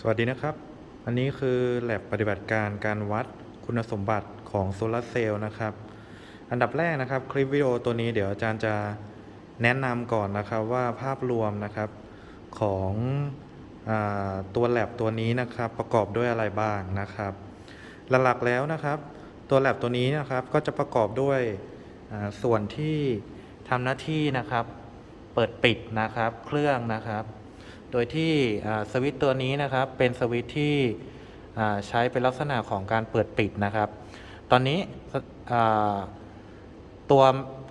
สวัสดีนะครับ อันนี้คือแ a บปฏิบัติการการวัดคุณสมบัติของโซลาร์เซลล์นะครับ อันดับแรกนะครับ คลิปวิดีโอตัวนี้เดี๋ยวอาจารย์จะแนะนำก่อนนะครับว่าภาพรวมนะครับของอตัวแ a บตัวนี้นะครับ ประกอบด้วยอะไรบ้างนะครับ หลักๆแล้วนะครับ ตัวแ a บตัวนี้นะครับก็จะประกอบด้วยส่วนที่ทำหน้าที่นะครับ เปิดปิดนะครับ เครื่องนะครับ โดยที่สวิตตัวนี้นะครับเป็นสวิตที่ใช้เป็นลักษณะของการเปิดปิดนะครับ ตอนนี้ตัว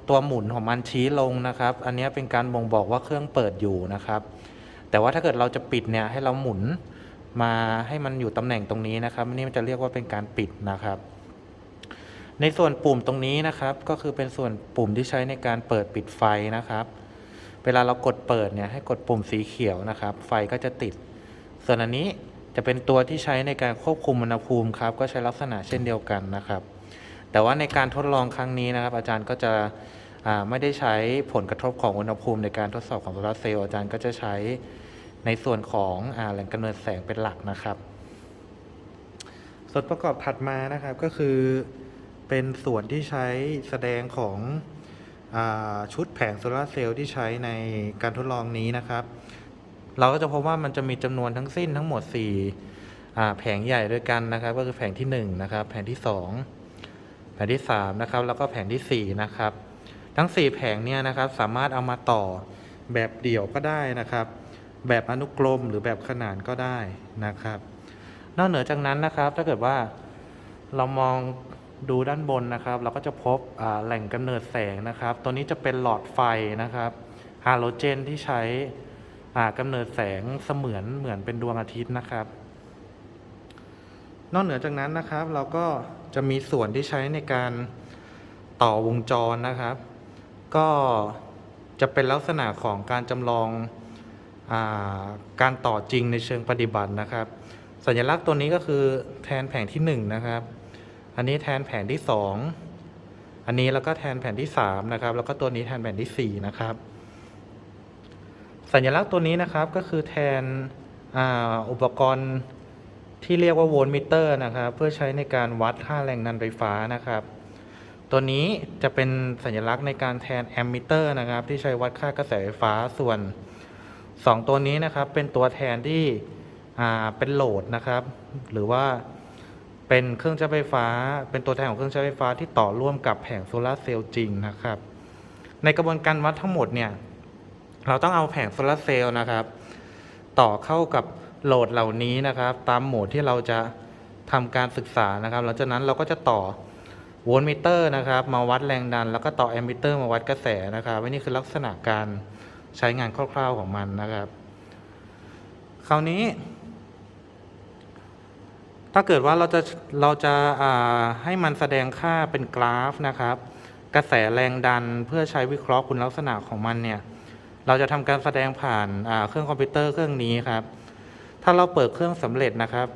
ตัวหมุนของมันชี้ลงนะครับ อันนี้เป็นการบ่งบอกว่าเครื่องเปิดอยู่นะครับ แต่ว่าถ้าเกิดเราจะปิดเนี่ยให้เราหมุนมาให้มันอยู่ตำแหน่งตรงนี้นะครับนนี้มันจะเรียกว่าเป็นการปิดนะครับ ในส่วนปุ่มตรงนี้นะครับ ก็คือเป็นส่วนปุ่มที่ใช้ในการเปิดปิดไฟนะครับ เวลาเรากดเปิดเนี่ยให้กดปุ่มสีเขียวนะครับ ไฟก็จะติด ส่วนอันนี้จะเป็นตัวที่ใช้ในการควบคุมอุณหภูมิครับ ก็ใช้ลักษณะเช่นเดียวกันนะครับ แต่ว่าในการทดลองครั้งนี้นะครับ อาจารย์ก็จะไม่ได้ใช้ผลกระทบของอุณหภูมิในการทดสอบของโซลาร์เซลล์อาจารย์ก็จะใช้ในส่วนของอแหล่งกำเนิดแสงเป็นหลักนะครับ ส่วนประกอบถัดมานะครับก็คือเป็นส่วนที่ใช้แสดงของ ชุดแผงโซลาร์เซลล์ที่ใช้ในการทดลองนี้นะครับ เราก็จะพบว่ามันจะมีจำนวนทั้งสิ้นทั้งหมด4อ่แผงใหญ่ด้วยกันนะครับ ก็คือแผงที่1นะครับแผงที่ 2 แผงที่3นะครับแล้วก็แผงทีสี่4นะครับทั้ง 4 แผงเนี่ยนะครับสามารถเอามาต่อแบบเดี่ยวก็ได้นะครับ แบบอนุกรมหรือแบบขนานก็ได้นะครับ นอกเหนือจากนั้นนะครับถ้าเกิดว่าเรามอง ดูด้านบนนะครับ เราก็จะพบแหล่งกำเนิดแสงนะครับ ตัวนี้จะเป็นหลอดไฟนะครับฮาโลเจนที่ใช้อ่ากำเนิดแสงเสมือนเหมือนเป็นดวงอาทิตย์นะครับ นอกเหนือจากนั้นนะครับ เราก็จะมีส่วนที่ใช้ในการต่อวงจรนะครับ ก็จะเป็นลักษณะของการจำลองอาการต่อจริงในเชิงปฏิบัตินะครับ สัญลักษณ์ตัวนี้ก็คือแทนแผงที่1นะครับ อันนี้แทนแผงที่ 2 อันนี้แล้วก็แทนแผงที่ 3 นะครับ แล้วก็ตัวนี้แทนแผงที่ 4 นะครับ สัญลักษณ์ตัวนี้นะครับก็คือแทนออุปกรณ์ที่เรียกว่าโวลต์มิเตอร์นะครับ เพื่อใช้ในการวัดค่าแรงดันไฟฟ้านะครับ ตัวนี้จะเป็นสัญลักษณ์ในการแทนแอมมิเตอร์นะครับ ที่ใช้วัดค่ากระแสไฟฟ้าส่วน 2 ตัวนี้นะครับเป็นตัวแทนที่เป็นโหลดนะครับ หรือว่า เป็นเครื่องใช้ไฟฟ้า เป็นตัวแทนของเครื่องใช้ไฟฟ้าที่ต่อร่วมกับแผงโซลาร์เซลล์จริงนะครับ ในกระบวนการวัดทั้งหมดเนี่ย เราต้องเอาแผงโซลาร์เซลล์นะครับ ต่อเข้ากับโหลดเหล่านี้นะครับ ตามโหมดที่เราจะทำการศึกษานะครับหลังจากนั้นเราก็จะต่อโวลต์มิเตอร์นะครับ มาวัดแรงดัน แล้วก็ต่อแอมมิเตอร์มาวัดกระแสนะครับว่านี่คือลักษณะการใช้งานคร่าวๆของมันนะครับ คราวนี้ ถ้าเกิดว่าเราจะเราจะาให้มันแสดงค่าเป็นกราฟนะครับ กระแสแรงดันเพื่อใช้วิเคราะห์คุณลักษณะของมันเนี่ยเราจะทำการแสดงผ่านาเครื่องคอมพิวเตอร์เครื่องนี้ครับ ถ้าเราเปิดเครื่องสำเร็จนะครับ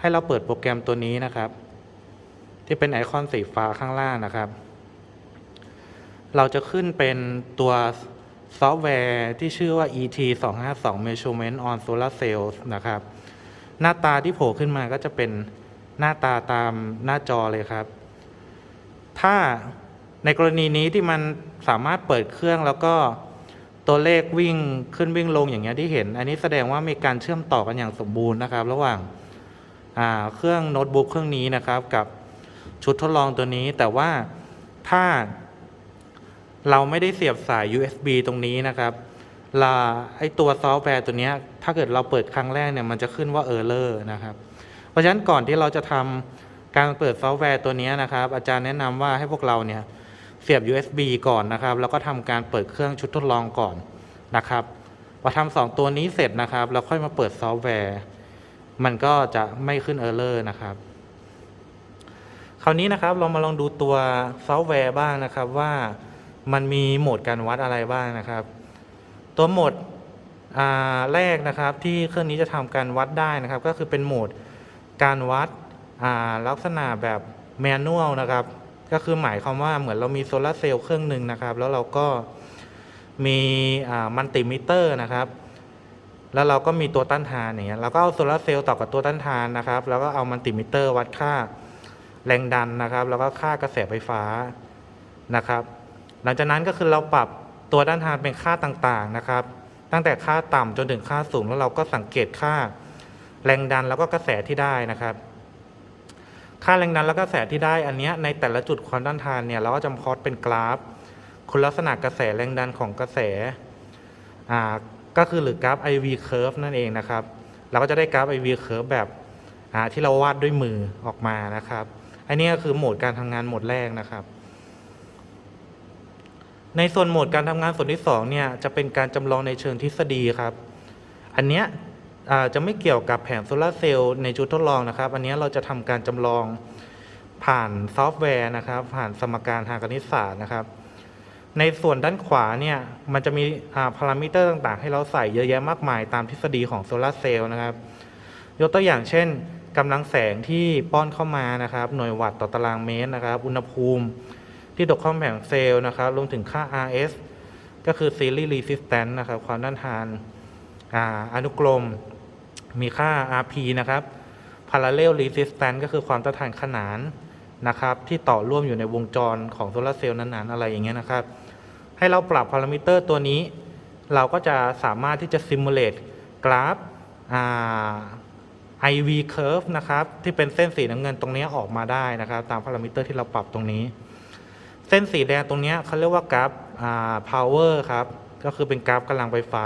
ให้เราเปิดโปรแกรมตัวนี้นะครับ ที่เป็นไอคอนสีฟ้าข้างล่างนะครับ เราจะขึ้นเป็นตัวซอฟต์แวร์ที่ชื่อว่า ET 252 Measurement on Solar Cells นะครับ หน้าตาที่โผล่ขึ้นมาก็จะเป็นหน้าตาตามหน้าจอเลยครับ ถ้าในกรณีนี้ที่มันสามารถเปิดเครื่องแล้วก็ตัวเลขวิ่งขึ้นวิ่งลงอย่างเงี้ยที่เห็น อันนี้แสดงว่ามีการเชื่อมต่อกันอย่างสมบูรณ์นะครับ ระหว่างาเครื่องโน้ตบุ๊กเครื่องนี้นะครับกับชุดทดลองตัวนี้ แต่ว่าถ้าเราไม่ได้เสียบสาย USB ตรงนี้นะครับ ลาไอตัวซอฟต์แวร์ตัวนี้ถ้าเกิดเราเปิดครั้งแรกเนี่ยมันจะขึ้นว่า Error นะครับ เพราะฉะนั้นก่อนที่เราจะทำการเปิดซอฟต์แวร์ตัวนี้นะครับ อาจารย์แนะนำว่าให้พวกเราเนี่ยเสียบ USB ก่อนนะครับ แล้วก็ทำการเปิดเครื่องชุดทดลองก่อนนะครับพอทำสองตัวนี้เสร็จนะครับแล้วค่อยมาเปิดซอฟต์แวร์ มันก็จะไม่ขึ้น Error นะครับ คราวนี้นะครับเรามาลองดูตัวซอฟต์แวร์บ้างนะครับว่ามันมีโหมดการวัดอะไรบ้างนะครับ ตัวโหมดแรกนะครับที่เครื่องนี้จะทำการวัดได้นะครับ ก็คือเป็นโหมดการวัดลักษณะแบบแมนนวลนะครับ ก็คือหมายความว่าเหมือนเรามีโซลาร์เซลล์เครื่องหนึ่งนะครับ แล้วเราก็มีมัลติมิเตอร์นะครับ แล้วเราก็มีตัวต้านทานอย่างเงี้ยเราก็เอาโซลาร์เซลล์ต่อกับตัวต้านทานนะครับ แล้วก็เอามัลติมิเตอร์วัดค่าแรงดันนะครับ แล้วก็ค่ากระแสไฟฟ้านะครับ หลังจากนั้นก็คือเราปรับ ตัวต้านทานเป็นค่าต่างๆนะครับ ตั้งแต่ค่าต่ำจนถึงค่าสูงแล้วเราก็สังเกตค่าแรงดันแล้วก็กระแสที่ได้นะครับ ค่าแรงดันแล้วก็กระแสที่ได้อันนี้ในแต่ละจุดความต้านทานเนี่ยเราก็จะพอดเป็นกราฟ คุณลักษณะกระแสแรงดันของกระแสอ่าก็คือหรือกราฟ IV curve นั่นเองนะครับ เราก็จะได้กราฟ IV curve แบบที่เราวาดด้วยมือออกมานะครับ อันนี้ก็คือโหมดการทำงานโหมดแรกนะครับ ในส่วนโหมดการทำงานส่วนที่สองเนี่ยจะเป็นการจำลองในเชิงทฤษฎีครับ อันเนี้ยจะไม่เกี่ยวกับแผงโซลาร์เซลล์ในชุดทดลองนะครับ อันเนี้ยเราจะทำการจำลองผ่านซอฟต์แวร์นะครับ ผ่านสมการทางคณิตศาสตร์นะครับ ในส่วนด้านขวาเนี่ยมันจะมีพารามิเตอร์ต่างๆ ให้เราใส่เยอะแยะมากมายตามทฤษฎีของโซลาร์เซลล์นะครับ ยกตัวอย่างเช่นกำลังแสงที่ป้อนเข้ามานะครับ หน่วยวัตต์ต่อตารางเมตรนะครับ อุณหภูมิ ที่ตกข้าแผงเซลล์นะครับรวมถึงค่า RS ก็คือ Series Resistance นะครับ ความต้านทานออนุกรม มีค่า RP นะครับ Parallel Resistance ก็คือความต้านทานขนานนะครับ ที่ต่อร่วมอยู่ในวงจรของโซลาร์เซลล์นั้นๆ อะไรอย่างเงี้ยนะครับ ให้เราปรับพารามิเตอร์ตัวนี้ เราก็จะสามารถที่จะ simulate กราฟอ่า IV curve นะครับ ที่เป็นเส้นสีน้ำเงินตรงนี้ออกมาได้นะครับ ตามพารามิเตอร์ที่เราปรับตรงนี้ เส้นสีแดงตรงนี้เขาเรียกว่ากราฟอ่า power ครับ ก็คือเป็นกราฟกำลังไฟฟ้า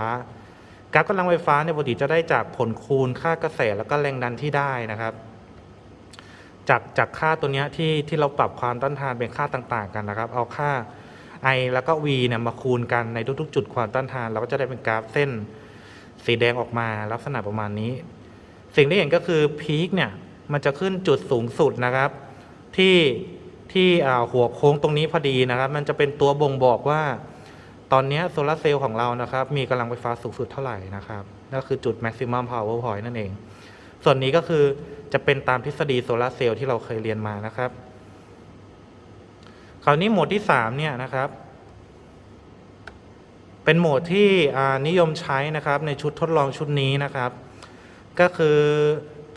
กราฟกำลังไฟฟ้าเนี่ยปกติจะได้จากผลคูณค่ากระแสแล้วก็แรงดันที่ได้นะครับ จากจากค่าตัวนี้ที่ที่เราปรับความต้านทานเป็นค่าต่างๆ กันนะครับ เอาค่า I แล้วก็ V เนี่ยมาคูณกันในทุกๆ จุดความต้านทาน เราก็จะได้เป็นกราฟเส้นสีแดงออกมาลักษณะประมาณนี้ สิ่งที่เห็นก็คือพีคเนี่ยมันจะขึ้นจุดสูงสุดนะครับที่ ที่หัวโค้งตรงนี้พอดีนะครับ มันจะเป็นตัวบ่งบอกว่า ตอนนี้โซลาร์เซลล์ของเรานะครับ มีกำลังไฟฟ้าสูงสุดเท่าไหร่นะครับนั่นคือจุด maximum power point นั่นเอง ส่วนนี้ก็คือจะเป็นตามทฤษฎีโซลาร์เซลล์ที่เราเคยเรียนมานะครับ คราวนี้โหมดที่ 3 เนี่ยนะครับ เป็นโหมดที่นิยมใช้นะครับ ในชุดทดลองชุดนี้นะครับ ก็คือ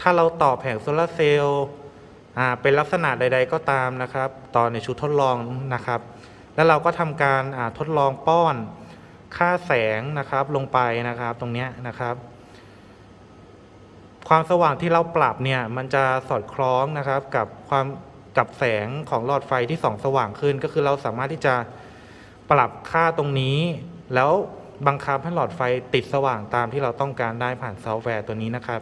ถ้าเราต่อแผงโซลาร์เซลล์ เป็นลักษณะใด ๆ ก็ตามนะครับต่อในชุดทดลองนะครับ แล้วเราก็ทำการทดลองป้อนค่าแสงนะครับลงไปนะครับตรงนี้นะครับ ความสว่างที่เราปรับเนี่ยมันจะสอดคล้องนะครับกับความกับแสงของหลอดไฟที่ส่องสว่างขึ้น ก็คือเราสามารถที่จะปรับค่าตรงนี้ แล้วบังคับให้หลอดไฟติดสว่างตามที่เราต้องการได้ผ่านซอฟต์แวร์ตัวนี้นะครับ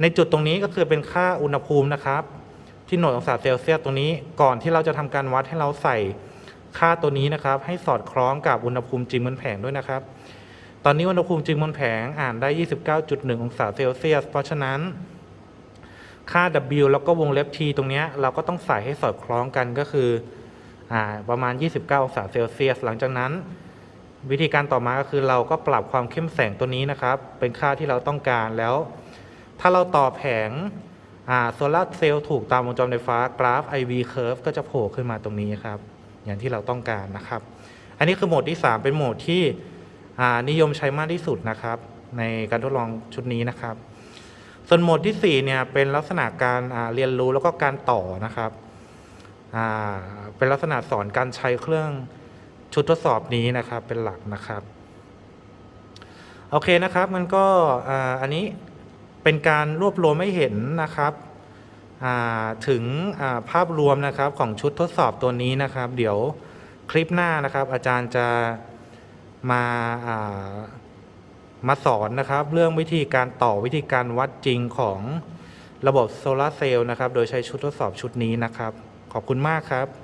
ในจุดตรงนี้ก็คือเป็นค่าอุณหภูมินะครับ ที่หน่วยองศาเซลเซียสตรงนี้ก่อนที่เราจะทำการวัดให้เราใส่ค่าตัวนี้นะครับ ให้สอดคล้องกับอุณหภูมิจริงบนแผงด้วยนะครับ ตอนนี้อุณหภูมิจริงบนแผงอ่านได้ 29.1 องศาเซลเซียส เพราะฉะนั้น ค่า W แล้วก็วงเล็บ T ตรงนี้เราก็ต้องใส่ให้สอดคล้องกันก็คืออประมาณ 29 องศาเซลเซียส หลังจากนั้น วิธีการต่อมาก็คือเราก็ปรับความเข้มแสงตัวนี้นะครับ เป็นค่าที่เราต้องการแล้ว ถ้าเราต่อแผงโซลาร์เซลล์ถูกตามวงจรไฟฟ้ากราฟ IV curve ก็จะโผล่ขึ้นมาตรงนี้ครับ อย่างที่เราต้องการนะครับ อันนี้คือโหมดที่ 3 เป็นโหมดที่อ่านิยมใช้มากที่สุดนะครับ ในการทดลองชุดนี้นะครับ ส่วนโหมดที่ 4 เนี่ยเป็นลักษณะการเรียนรู้แล้วก็การต่อนะครับ เป็นลักษณะสอนการใช้เครื่องชุดทดสอบนี้นะครับเป็นหลักนะครับ โอเคนะครับมันก็อันนี้ เป็นการรวบรวมให้เห็นนะครับถึงาภาพรวมนะครับของชุดทดสอบตัวนี้นะครับ เดี๋ยวคลิปหน้านะครับ อาจารย์จะมาามาสอนนะครับ เรื่องวิธีการต่อวิธีการวัดจริงของระบบโซลาร์เซลล์นะครับ โดยใช้ชุดทดสอบชุดนี้นะครับ ขอบคุณมากครับ